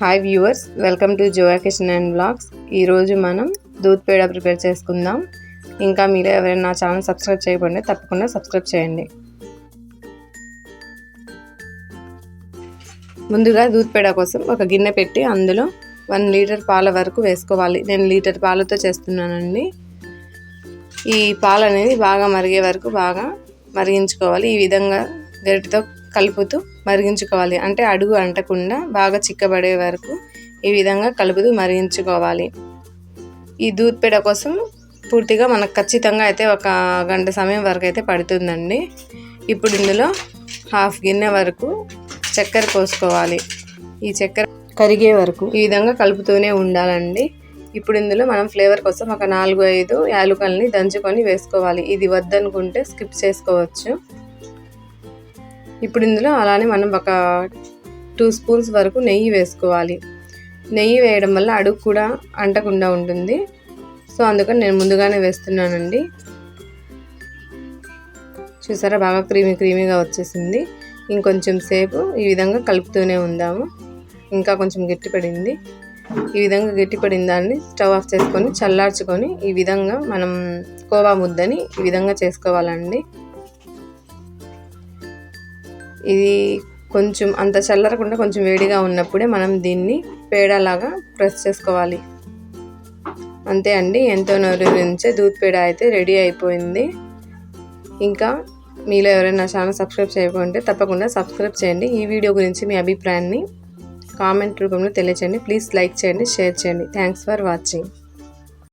Hi viewers welcome to Zoya kitchen and blogs ఈరోజు మనం దూద్ పేడ ప్రిపేర్ చేసుకుందాం. ఇంకా మీరు ఎవరైనా నా ఛానల్ సబ్స్క్రైబ్ చేయకుండా తప్పకుండా సబ్స్క్రైబ్ చేయండి. ముందుగా దూద్ పేడ కోసం ఒక గిన్నె పెట్టి అందులో వన్ లీటర్ పాల వరకు వేసుకోవాలి. నేను లీటర్ పాలతో చేస్తున్నానండి. ఈ పాలు అనేది బాగా మరిగే వరకు బాగా మరిగించుకోవాలి. ఈ విధంగా గరిటితో కలుపుతూ మరిగించుకోవాలి. అంటే అడుగు అంటకుండా బాగా చిక్కబడే వరకు ఈ విధంగా కలుపుతూ మరిగించుకోవాలి. ఈ దూద్ పేడ కోసం పూర్తిగా మనకు ఖచ్చితంగా అయితే ఒక గంట సమయం వరకు అయితే పడుతుందండి. ఇప్పుడు ఇందులో హాఫ్ గిన్నె వరకు చక్కెర పోసుకోవాలి. ఈ చక్కెర కరిగే వరకు ఈ విధంగా కలుపుతూనే ఉండాలండి. ఇప్పుడు ఇందులో మనం ఫ్లేవర్ కోసం ఒక నాలుగు ఐదు యాలుకల్ని దంచుకొని వేసుకోవాలి. ఇది వద్దనుకుంటే స్కిప్ చేసుకోవచ్చు. ఇప్పుడు ఇందులో అలానే మనం ఒక టూ స్పూన్స్ వరకు నెయ్యి వేసుకోవాలి. నెయ్యి వేయడం వల్ల అడుగు కూడా అంటకుండా ఉంటుంది. సో అందుకని నేను ముందుగానే వేస్తున్నానండి. చూసారా? బాగా క్రీమీ క్రీమీగా వచ్చేసింది. ఇంకొంచెం సేపు ఈ విధంగా కలుపుతూనే ఉందాము. ఇంకా కొంచెం గట్టిపడింది ఈ విధంగా గట్టిపడిన దాన్ని స్టవ్ ఆఫ్ చేసుకొని చల్లార్చుకొని ఈ విధంగా మనం కోవా ముద్దని ఈ విధంగా చేసుకోవాలండి. ఇది కొంచెం అంత చల్లరకుండా కొంచెం వేడిగా ఉన్నప్పుడే మనం దీన్ని పేడలాగా ప్రెస్ చేసుకోవాలి. అంతే అండి ఎంతో నూరించే దూద్ పేడ అయితే రెడీ అయిపోయింది. ఇంకా మీలో ఎవరైనా ఛానల్ సబ్స్క్రైబ్ చేయకుంటే తప్పకుండా సబ్స్క్రైబ్ చేయండి. ఈ వీడియో గురించి మీ అభిప్రాయాన్ని కామెంట్ రూపంలో తెలియచేయండి. ప్లీజ్ లైక్ చేయండి షేర్ చేయండి. Thanks for watching.